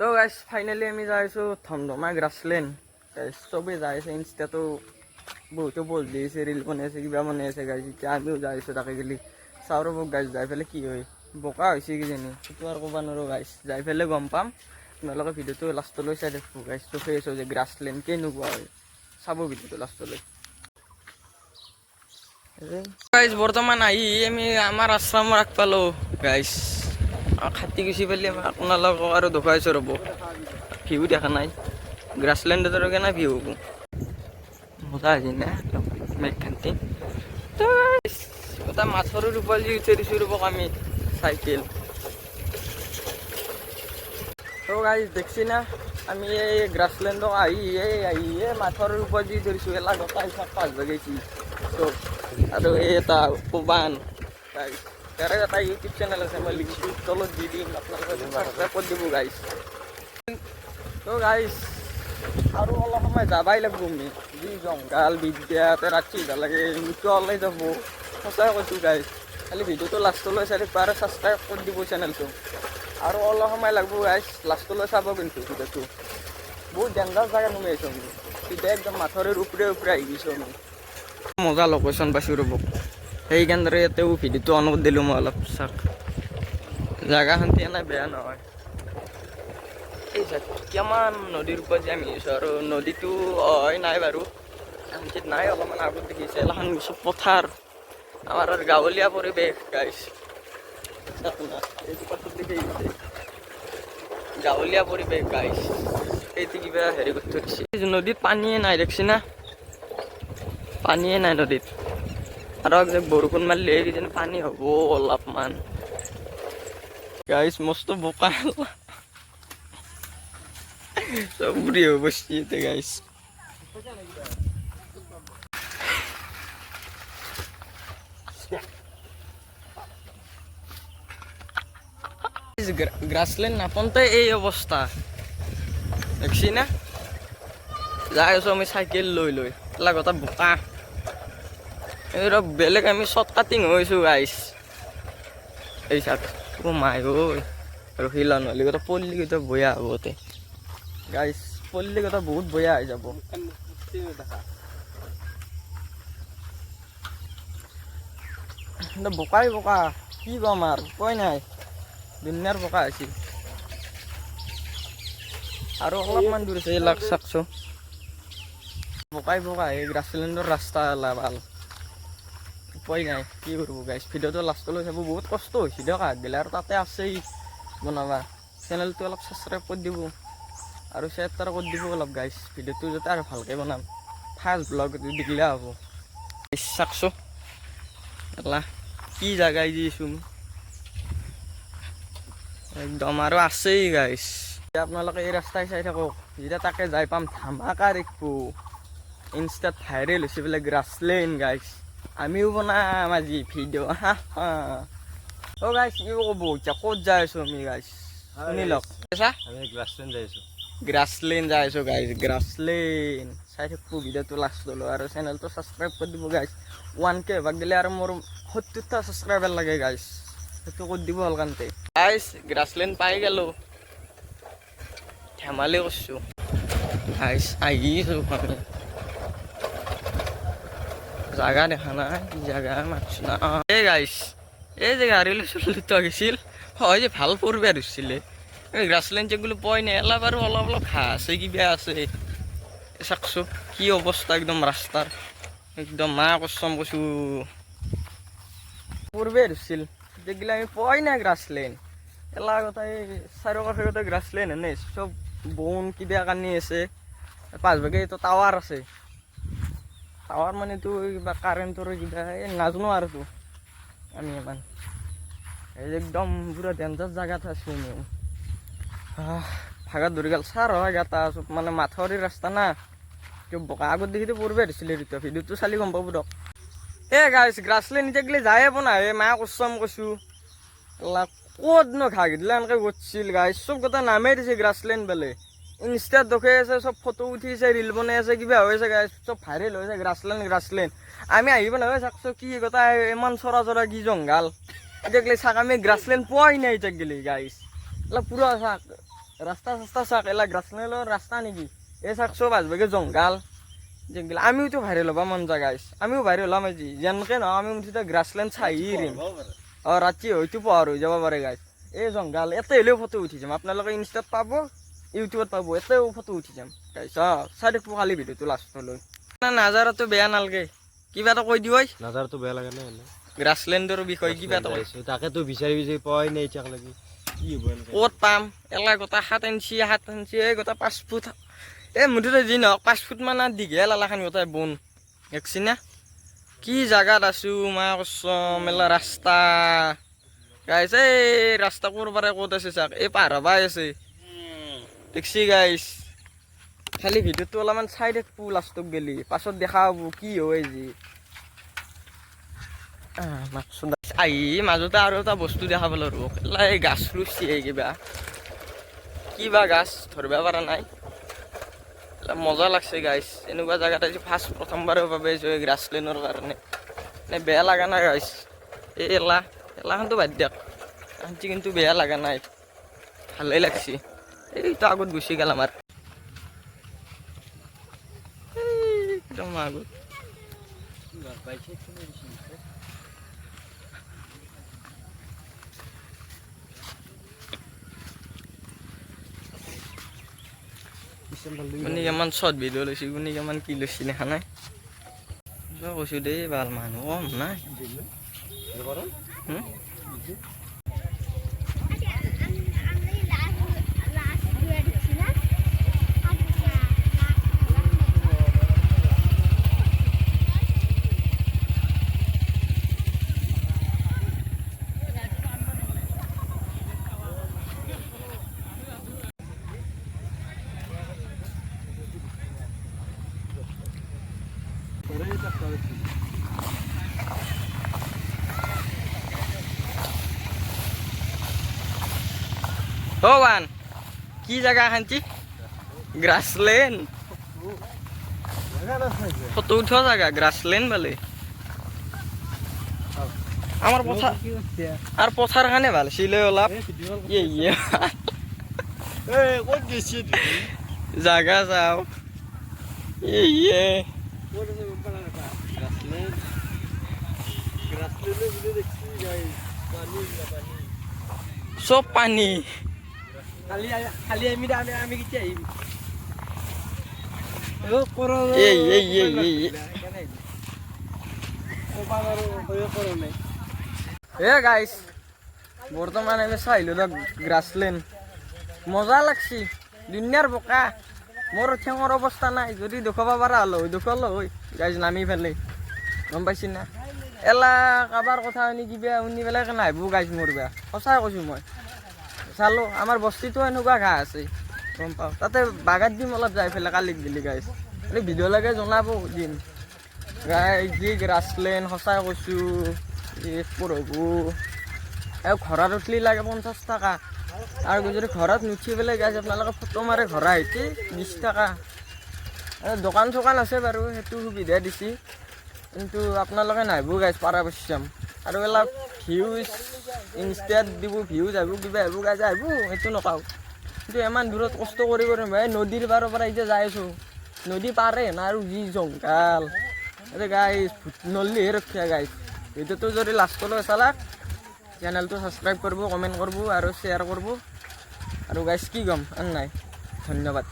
তো guys finally আমি যাই আছো থমথমা গ্ৰাছলেণ্ড গাইছ চবেই যাই আছে ইনষ্টাটো বহুতো পোষ্ট দি আছে ৰিল বনাই আছে, কিবা বনাই আছে গাইছ এতিয়া আমিও যাই আছো তাকে গেলি। চাওঁ ৰ'ব গাইছ যাই পেলাই কি হয়, বোকা হৈছে কিজানি। সেইটো আৰু ক'ব নোৱাৰোঁ গাইছ যাই পেলাই গম পাম। আপোনালোকে ভিডিঅ'টো লাষ্টলৈ চাই থাকিব গাইছটো ফেচ হৈছে গ্ৰাছলেণ্ড কেনেকুৱা হয়। চাব ভিডিঅ'টো লাষ্টলৈ গাইজ বৰ্তমান আহি আমি আমাৰ আশ্ৰমৰ আগ পালোঁ গাইজ খাটি গুচি পেলি আমি আপোনালোকক আৰু দেখুৱাইছোঁ ৰ'ব। ভিউ দেখা নাই। গ্ৰাছলেণ্ডৰ কেনে ভিউ হ'ব? মজা হৈছে না? মেঘখান্তি তো guys, এটা মাছৰ ওপৰত যি উঠি দিছোঁ ৰ'বক আমি চাইকেল। তো গাইজ দেখছি না? আমি এই গ্ৰাছলেণ্ডক আহি এই আহি এই মাথৰ ওপৰত যি ধৰিছোঁ। এলা গোটাই চাপ পাঁচ বাগেছি তো আৰু এই এটা পবান তাৰে এটা ইউটিউব চেনেল আছে মই লিংকটো তলত দি দিম আপোনালোকে ছাবস্ক্ৰাইব কৰি দিব গাইজ তো গাইজ আৰু অলপ সময় যাবাই লাগিব আমি। যি জংঘাল বিদ্যাতে ৰাতি যাব লাগে মৃত্যু ওলাই যাব। সঁচাই কৈছোঁ গাইজ খালি ভিডিঅ'টো লাষ্টলৈ চাই আৰু ছাবস্ক্ৰাইব কৰি দিব চেনেলটো আৰু অলপ সময় লাগব গাইজ লাষ্টলৈ চাব কিন্তু ভিডিঅ'টো বহুত ডেঞ্জাৰ জেগা নুমি আহিছোঁ আমি। তেতিয়া একদম মাথৰিৰ ওপৰে ওপৰে আহি গৈছোঁ আমি। মজা লোকেশ্যন পাইছোঁ ৰ'ব। সেইকাৰণে ইয়াতেও ভিডিঅ'টো অন কৰি দিলোঁ মই অলপ চাক জেগাখন এনেই বেয়া নহয়। এই কিমান নদীৰ ওপৰত যে আমি আহিছোঁ আৰু নদীটো হয় নাই বাৰু। শান্তিত নাই, অলপমান আগত দেখিছে এখন চব পথাৰ। আমাৰ আৰু গাঁৱলীয়া পৰিৱেশ গাইছ গাঁৱলীয়া পৰিৱেশ গাইছ এইটো কিবা হেৰি কৰি থৈ দিছে এই নদীত পানীয়ে নাই, দেখছি না? পানীয়ে নাই নদীত। আৰু যে বৰষুণ মাৰিলে কিজানি পানী হ'ব অলপমান। গাইছ মস্ত বোকা চব বুঢ়ী হৈ বসছি এতিয়া গাইছ গ্রাসল্যান্ড নাপনতে এই অবস্থা দেখছি না? যাই আছো আমি চাইকেল লৈ লৈ। লাগতা বোকা। এই ৰ বেলেগ আমি শ্বৰ্ট কাটিং হৈছোঁ গাইছ এই চাক, অ মাই ঐ। ৰখিলা নহ'লে কথা পল্লি কথা বয়া হ'বতে গাইছ পল্লি কথা বহুত বয়া হৈ যাব। বোকাই বোকা, কি ক'ম আৰু, উপায় নাই। দুনিয়াৰ বোকা হৈছে আৰু অলপমান দূৰ আছে এইবিলাক চাকছো বোকাই বোকা, এই গ্ৰাছলেণ্ডৰ ৰাস্তা ভালো। উপায় নাই, কি কৰিব গাইছ ভিডিঅ'টো লাষ্টলৈ চাব বহুত কষ্ট হৈছে দিয়ক আগবেলা আৰু তাতে আছেই, বনাবা। চেনেলটো অলপ ছাবস্ক্ৰাইব কৰি দিব, আৰু শ্বেয়াৰ কৰি দিব অলপ গাইছ ভিডিঅ'টো যাতে আৰু ভালকৈ বনাম। ফাৰ্ষ্ট ব্লগ দিলে হ'ব। চাকছো। এলা কি জাগাই দিছোঁ একদম আৰু আছেই গাইছ আপোনালোকে এই ৰাস্তাই চাই থাকক। যেতিয়া তাকে যাই পাম, ধামাকা দেখব। ইনষ্টাত ভাইৰেল হৈছে বোলে গ্ৰাছলেণ্ড গাইছ আমিও বনাম আজি ভিডিঅ' হা হা। অ' গাইছ কি ক'ব এতিয়া ক'ত যাই আছোঁ আমি গাইছ শুনি লওক। চা আমি গ্লাছলেণ্ড যাই আছোঁ। গ্ৰাছলেণ্ড যাই আছোঁ গাইছ গ্ৰাছলেণ্ড চাই থাকিব ভিডিঅ'টো লাষ্টলৈ আৰু চেনেলটো ছাবস্ক্ৰাইব কৰি দিব গাইছ ওৱান কে ভাগ দিলে আৰু মোৰ সত্তৰটা ছাবস্ক্ৰাইবাৰ লাগে গাইছ সেইটো কৰি দিব হ'ল কাৰণতে গাইছ গ্ৰাছলেণ্ড পাই গ'লোঁ। ধেমালি কৰিছোঁ। গাইছ আহিছোঁ আমি জাগা দেখা নাই কি জাগা মাতছো না এই গাইছ এই যে গাড়ী লৈছিলোঁ গৈছিল হয় যে ভালো পৰিৱেশ হৈছিলে এই গ্ৰাছলেণ্ড যেগুলো পয় নাই এলা বাৰু অলপ অলপ ঘাঁহ আছে কিবা আছে। চাকছো কি অৱস্থা একদম ৰাস্তাৰ। একদম মা কচম কৈছোঁ। পৰিৱেশ হৈছিল যেগুলো আমি পয় নাই গ্ৰাছলেণ্ড এলা গোটেই চাৰিওকাষে গোটেই গ্ৰাছলেণ্ড এনে, চব বন কিবা কানি আছে। পাঁচ ভাগে এইটো টাৱাৰ আছে। টাৱাৰ মানেতো কিবা কাৰেণ্টৰ কিবা এই নাজানো আৰু তো, আমি ইমান একদম পুৰা ডেঞ্জাৰ জেগাত আছোঁ আমি। ভাগাত ধৰি গ'ল। চাৰ হয় গাতা মানে মাথাউৰি ৰাস্তা না। কিয় বোকা আগত দেখিতো পৰিৱেশ দিছিলে তেতিয়া ভিডিঅ'টো চালি গম পাব দিয়ক এ গাইছ এতিয়া গেলি যায়ে পোৱা নাই মা কচম কৈছোঁ। এলা ক'তনো ঘাঁহ গিলা এনেকৈ কৰিছিল গাইছ চব কথা নামেই দিছে গ্ৰাছলেণ্ড বোলে ইনষ্টাত দেখাই আছে, চব ফটো উঠিছে ৰিল বনাই আছে, কিবা হৈ আছে গাইছ চব ভাইৰেল হৈছে গ্ৰাছলেণ্ড গ্ৰাছলেণ্ড আমি আহিব নহয় চাকছো কি কথা, ইমান চৰা চৰা কি জংঘাল। এতিয়া গেলি চাক, আমি গ্ৰাছলেণ্ড পোৱাই নাই এতিয়া গেলি গাইছ এলা পুৰা চাক, ৰাস্তা চাস্তা চাওক এলা গ্ৰাছলেণ্ডৰ ৰাস্তা নেকি? এই চাওক চব আজবাগে জংঘাল। জংঘাল। আমিওতো ভাইৰেল হ'বা মন যায় গাইছ আমিও ভাইৰেল হ'ম আজি। যেনেকে নহয় আমি মুঠতে গ্ৰাছলেণ্ড চাই এৰিম অঁ, ৰাতি হয়তো পোৱাৰ হৈ যাব পাৰে গাইছ এই জংঘাল, এতে হ'লেও ফটো উঠি যাম আপোনালোকে ইনষ্টাত পাব। ইউটিউবত পাব এতেও ফটো উঠি যাম। অঁ চাই থাকিব খালি ভিডিঅ'টো লাষ্টলৈ নাজাৰাটো বেয়া নালাগে। কিবা এটা কৈ দিবই। নাজাৰটো বেয়া লাগে নে গ্ৰাছলেণ্ডৰ বিষয়ে কিবা এটা তাকেতো বিচাৰি বিচাৰি পোৱাই নাই এতিয়াক লাগি ক'ত পাম? এলা গোটা সাত ইঞ্চি সাত ইঞ্চি এই গোটা পাঁচ ফুট। এই মুঠতে যি নহওক পাঁচ ফুট মান দীঘল এলাখান গোটাই বন। দেখছি না? কি জাগাত আছো মা কচম এলা ৰাস্তা। গাইছ এই ৰাস্তা ক'ৰবাৰে ক'ত আছে চাক? এই পাৰ হবাই আছে। দেখছি গাইছ খালি ভিডিঅ'টো অলপমান চাই থাকব লাষ্টক গেলি। পাছত দেখা হ'ব কি হয় যি আহি মাজতে আৰু এটা বস্তু দেখা পালো এলা এই গাছ ৰুচি কিবা। কিবা গাছ ধৰিব পৰা নাই। মজা লাগছে গাইছ এনেকুৱা জেগাত আজি ফাৰ্ষ্ট প্ৰথমবাৰৰ বাবে এই গ্ৰাছলেণ্ডৰ কাৰণে। নে বেয়া লগা নাই গাইছ এই এলা এলাখনতো বাদ দিয়ক। কিন্তু বেয়া লগা নাই। ভালেই লাগছে। এইটো আগত গুচি গ'ল আমাৰ এই, একদম আগত কোনে কিমান শ্বৰ্ট ভিডিঅ' কোনে কিমান কি লৈছে দেখা নাই কৈছোঁ দেই ভালো মানুহ কম নাই হুম? অ বান কি জেগা খান্তি গ্ৰাছলেণ্ড ফটো উঠোৱা জেগা গ্ৰাছলেণ্ড বোলে। আমাৰ পথাৰ আৰু পথাৰ কাৰণে ভালো আছিলে অলপ ইয়ে ইয়ে। ক'ত জাগা চাওঁ ইয়ে ইয়ে। চব পানী। খালি খালি আমি আমি আমি কেতিয়া আহিম। এই এই এই এই এ গাইছ বৰ্তমান আমি চাইলোঁ দিয়ক গ্ৰাছলেণ্ড মজা লাগছি দুনিয়াৰ বোকা। মোৰ ঠেঙৰ অৱস্থা নাই যদি পৰা হ'লো হয় দেখুৱালো হয় গাইজ নামি পেলাই গম পাইছি না? এলা কাৰোবাৰ কথা শুনি কিবা শুনি পেলাই নাহিব গাইজ মোৰ বেয়া সঁচাই কৈছোঁ মই। চালোঁ আমাৰ বস্তিটো এনেকুৱা ঘাঁহ আছে গম পাওঁ। তাতে বাগাত দিম অলপ যাই পেলাই কালিক গেলি গাইজ এই ভিডিঅ' লাগে জনাব দিম। গাই যি গ্ৰাছলেণ্ড সঁচাই কৈছোঁ। এই প্ৰভু এই ঘৰত উঠলি লাগে পঞ্চাছ টকা। আৰু যদি ঘৰত নুঠি পেলাই গাইজ আপোনালোকে ফটো মাৰে ঘৰ আহিছে বিছ টকা। দোকান চোকান আছে বাৰু সেইটো সুবিধা দিছে। কিন্তু আপোনালোকে নাহিব গাইজ পৰাপশ্যাম আৰু অলপ ভিউজ ইনষ্টাত দিব ভিউজ আহিব কিবা আহিব গাইজ আহিব সেইটো নকওঁ। কিন্তু ইমান দূৰত কষ্ট কৰি কৰি এই নদীৰ পাৰৰ পৰা এতিয়া যাই আছোঁ। নদী পাৰে না, আৰু যি জংঘাল। আরে গাইস নল্লি রক্ষা গাইস ভিডিওটো যদি লাষ্টলৈ চালাক চেনেলটো ছাবস্ক্ৰাইব কৰিব কমেণ্ট কৰিব, আৰু শ্বেয়াৰ কৰিব। আৰু গাইছ কি ক'ম আন নাই? ধন্যবাদ।